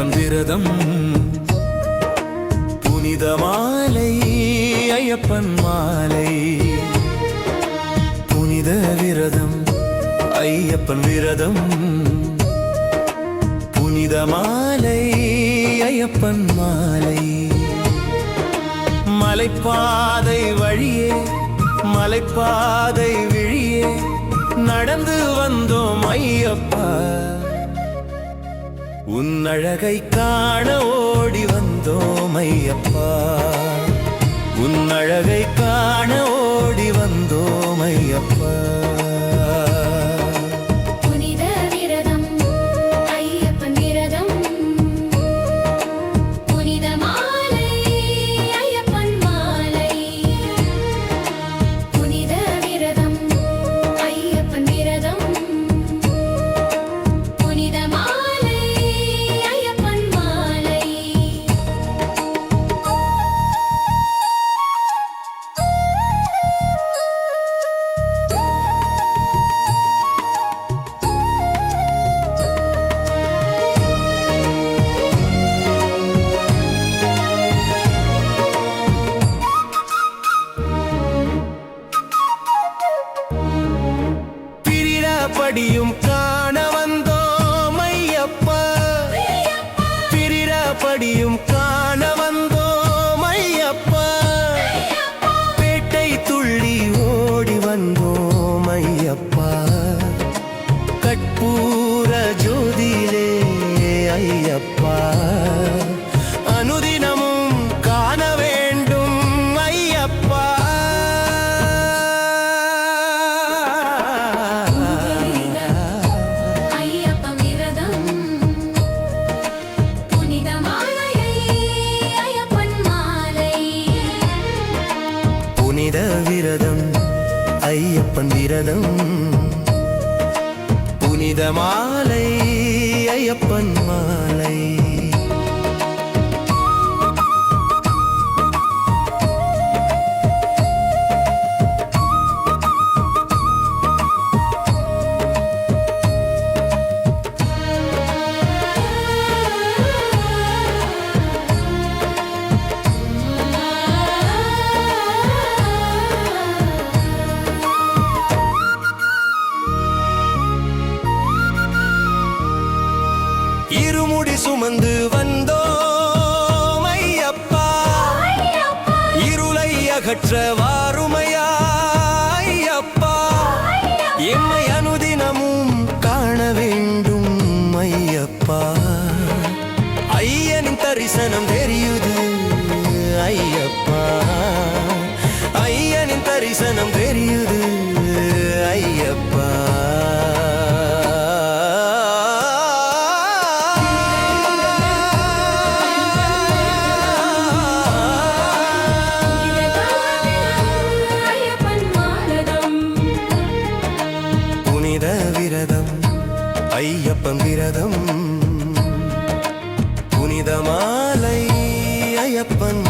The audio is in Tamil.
ஐயப்பன் விரதம். புனித மாலை ஐயப்பன் மாலை. புனித விரதம் ஐயப்பன் விரதம். புனித மாலை ஐயப்பன் மாலை. மலைப்பாதை வழியே மலைப்பாதை விழியே நடந்து வந்தோம் ஐயப்பா. உன் அழகை காண ஓடி வந்தோம் ஐயப்பா. விரதம் ஐயப்பன் விரதம். புனித மாலை ஐயப்பன் சுமந்து வந்தோம் ஐயப்பா. இருளை அகற்ற வாருமையா ஐயப்பா. எம்மை அனுதினமும் காண வேண்டும் ஐயப்பா. ஐயனின் தரிசனம் தெரியுது ஐயப்பா. ஐயனின் தரிசனம் விரதம் ஐயப்பன் விரதம். புனித மாலை ஐயப்பன்